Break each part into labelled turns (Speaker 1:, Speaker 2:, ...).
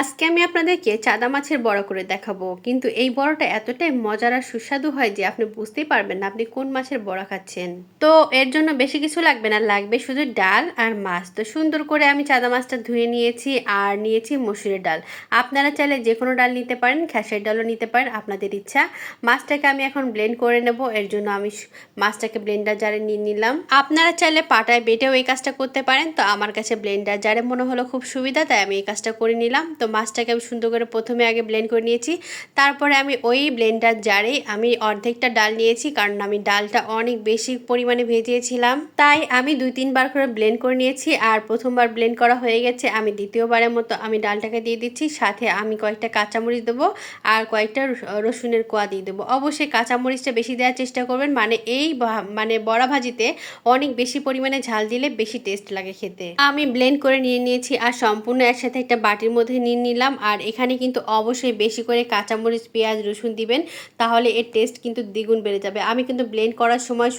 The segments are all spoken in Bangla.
Speaker 1: আজকে আমি আপনাদেরকে চাদা মাছের বড়া করে দেখাবো। কিন্তু এই বড়াটা এতটাই মজার আর সুস্বাদু হয় যে আপনি বুঝতেই পারবেন না আপনি কোন মাছের বড়া খাচ্ছেন। তো এর জন্য বেশি কিছু লাগবে না, লাগবে শুধু ডাল আর মাছ। তো সুন্দর করে আমি চাদা মাছটা ধুয়ে নিয়েছি আর নিয়েছি মসুরের ডাল। আপনারা চাইলে যে কোনো ডাল নিতে পারেন খেসের ডালও নিতে পারেন, আপনাদের ইচ্ছা। মাছটাকে আমি এখন ব্লেন্ড করে নেব, এর জন্য আমি মাছটাকে ব্লেন্ডার জারে নিয়ে নিলাম। আপনারা চাইলে পাটায় বেটেও এই কাজটা করতে পারেন। তো আমার কাছে ব্লেন্ডার জারে মনে হলো খুব সুবিধা, তাই আমি এই কাজটা করে নিলাম। তো মাছটাকে আমি সুন্দর করে প্রথমে আগে ব্লেন্ড করে নিয়েছি। তারপরে আমি ওই ব্লেন্ডার জারে আমি অর্ধেকটা ডাল নিয়েছি, কারণ আমি ডালটা অনেক বেশি পরিমাণে ভেজিয়েছিলাম তাই আমি দুই, তিনবার করে ব্লেন্ড করে নিয়েছি আর প্রথমবার ব্লেন্ড করা হয়ে গেছে। আমি দ্বিতীয়বারের মতো আমি ডালটাকে দিয়ে দিচ্ছি, সাথে আমি কয়েকটা কাঁচামরিচ দেবো আর কয়েকটা রস- রসুনের কোয়া দিয়ে দেবো। অবশ্যই কাঁচামরিচটা বেশি দেওয়ার চেষ্টা করবেন মানে এই মানে বড়া ভাজিতে অনেক বেশি পরিমাণে ঝাল দিলে বেশি টেস্ট লাগে খেতে। আমি ব্লেন্ড করে নিয়ে নিয়েছি আর সম্পূর্ণ একসাথে একটা বাটির মধ্যে নিয়ে নিলাম। আর এখানে কিন্তু অবশ্যই বেশি করে কাঁচামরিচ পেঁয়াজ রসুন দিবেন তাহলে এর টেস্ট কিন্তু দ্বিগুণ বেড়ে যাবে। আমি কিন্তু ব্লেন্ড করার সময়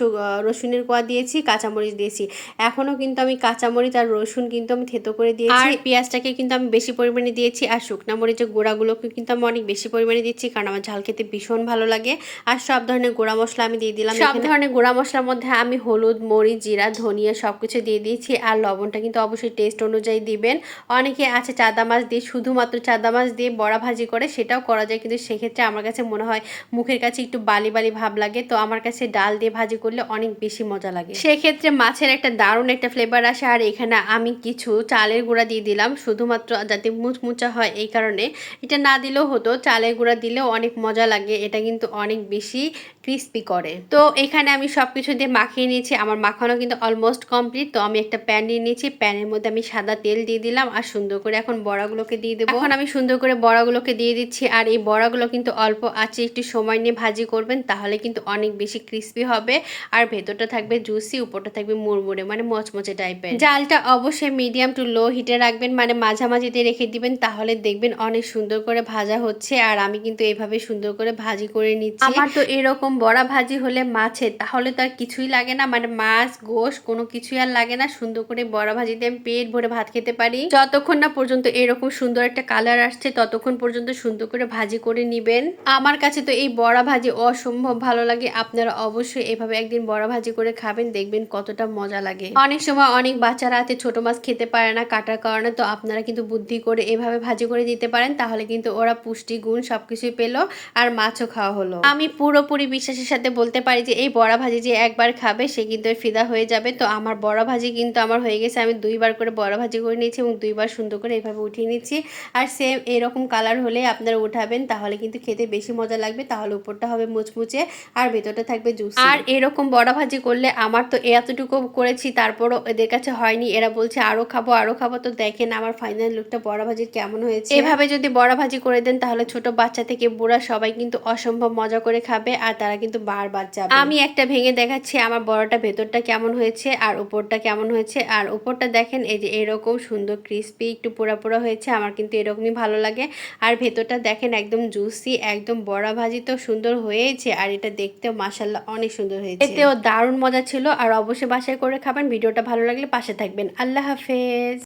Speaker 1: রসুনের কোয়া দিয়েছি কাঁচামরিচ দিয়েছি। এখনও কিন্তু আমি কাঁচামরিচ আর রসুন কিন্তু আমি থেতো করে দিয়েছি। আর পেঁয়াজটাকে কিন্তু আমি বেশি পরিমাণে দিয়েছি আর শুকনা মরিচের গুঁড়াগুলোকে কিন্তু আমি অনেক বেশি পরিমাণে দিচ্ছি কারণ আমার ঝাল খেতে ভীষণ ভালো লাগে। আর সব ধরনের গোড়া মশলা আমি দিয়ে দিলাম সব ধরনের গুঁড়া মশলার মধ্যে আমি হলুদ মরিচ জিরা ধনিয়া সব কিছু দিয়ে দিয়েছি আর লবণটা কিন্তু অবশ্যই টেস্ট অনুযায়ী দিবেন। অনেকে আছে চাদা মাছ দিয়ে শুধুমাত্র চাদা মাছ দিয়ে বড়া ভাজি করে সেটাও করা যায়। কিন্তু সেক্ষেত্রে আমার কাছে মনে হয় মুখের কাছে একটু বালি বালি ভাব লাগে। তো আমার কাছে ডাল দিয়ে ভাজি করলে অনেক বেশি মজা লাগে। সেক্ষেত্রে মাছের একটা দারুণ একটা ফ্লেভার আসে। আর এখানে আমি কিছু চালের গুঁড়া দিয়ে দিলাম। শুধুমাত্র যাতে মুচমুচা হয় এই কারণে। এটা না দিলেও হতো। চালের গুঁড়া দিলেও অনেক মজা লাগে। এটা কিন্তু অনেক বেশি ক্রিস্পি করে। তো এখানে আমি সব কিছু দিয়ে মাখিয়ে নিয়েছি। আমার মাখানো কিন্তু অলমোস্ট কমপ্লিট তো আমি একটা প্যান নিয়ে নিয়েছি। প্যানের মধ্যে আমি সাদা তেল দিয়ে দিলাম। আর সুন্দর করে এখন বড়াগুলোকে দিয়ে দেবো। এখন আমি সুন্দর করে বড়াগুলোকে দিয়ে দিচ্ছি আর এই বড়াগুলো কিন্তু অল্প আছে একটু সময় নিয়ে ভাজি করবেন, তাহলে কিন্তু অনেক বেশি ক্রিস্পি হবে। আর ভেতরটা থাকবে জুসি উপরটা থাকবে মুড়মুড়ে মানে মচমচে টাইপের জালটা অবশ্যই মিডিয়াম টু লো হিটে রাখবেন মানে মাঝামাঝিতে রেখে দিবেন, তাহলে দেখবেন অনেক সুন্দর করে ভাজা হচ্ছে। আর আমি কিন্তু এইভাবে সুন্দর করে ভাজি করে নিচ্ছি। আমার তো এরকম বড়া ভাজি হলে মাছের তাহলে তো আর কিছুই লাগে না মানে মাছ, গোশ, কোনো কিছুই আর লাগে না। সুন্দর করে বড়া ভাজিতে আমি পেট ভরে ভাত খেতে পারি। যতক্ষণ না পর্যন্ত এরকম সুন্দর একটা কালার আসছে, ততক্ষণ পর্যন্ত সুন্দর করে ভাজি করে নিবেন। আমার কাছে তো এই বড়া ভাজি অসম্ভব ভালো লাগে, আপনারা অবশ্যই এভাবে একদিন বড়া ভাজি করে খাবেন, দেখবেন কতটা মজা লাগে। অনেক সময় অনেক বাচ্চারা হাতে ছোট মাছ খেতে পারে না, কাটার কারণে, তো আপনারা কিন্তু বুদ্ধি করে এভাবে ভাজি করে দিতে পারেন, তাহলে কিন্তু ওরা পুষ্টি, গুণ সবকিছুই পেল আর মাছও খাওয়া হলো। আমি পুরোপুরি বিশ্বাসের সাথে বলতে পারি যে, এই বড়া ভাজি যে একবার খাবে, সে কিন্তু ফিদা হয়ে যাবে। তো আমার বড়া ভাজি কিন্তু আমার হয়ে গেছে, আমি দুইবার করে বড়া ভাজি করে নিয়েছি এবং দুইবার সুন্দর করে এইভাবে উঠিয়ে নিচ্ছি। আর সেম এরকম কালার হলে আপনারা উঠাবেন তাহলে কিন্তু খেতে বেশি মজা লাগবে। তাহলে উপরটা হবে মুচমুচে আর ভেতরটা থাকবে জুস আর এরকম বড়া ভাজি করলে আমার তো এতটুকু করেছি তারপরও এদের কাছে হয়নি। এরা বলছে আরও খাব আরও খাব। তো দেখেন আমার ফাইনাল লুকটা বড়া ভাজির কেমন হয়েছে। এভাবে যদি বড়া ভাজি করে দেন তাহলে ছোট বাচ্চা থেকে বুড়া সবাই কিন্তু অসম্ভব মজা করে খাবে আর তারা কিন্তু বারবার যাবে। আমি একটা ভেঙে দেখাচ্ছি আমার বড়টা ভেতরটা কেমন হয়েছে আর উপরটা কেমন হয়েছে। আর উপরটা দেখেন এই যে এরকম সুন্দর ক্রিস্পি একটু পোড়া পোড়া হয়েছে আমার কিন্তু এরকমই ভালো লাগে। আর ভেতরটা দেখেন একদম জুসি একদম বড়া ভাজি তো সুন্দর হয়েছে। আর এটা দেখতেও মাসাল্লাহ অনেক সুন্দর হয়েছে। এতেও দারুণ মজা ছিল। আর অবশ্যই বাসায় করে খাবেন। ভিডিওটা ভালো লাগলে পাশে থাকবেন। আল্লাহ হাফেজ।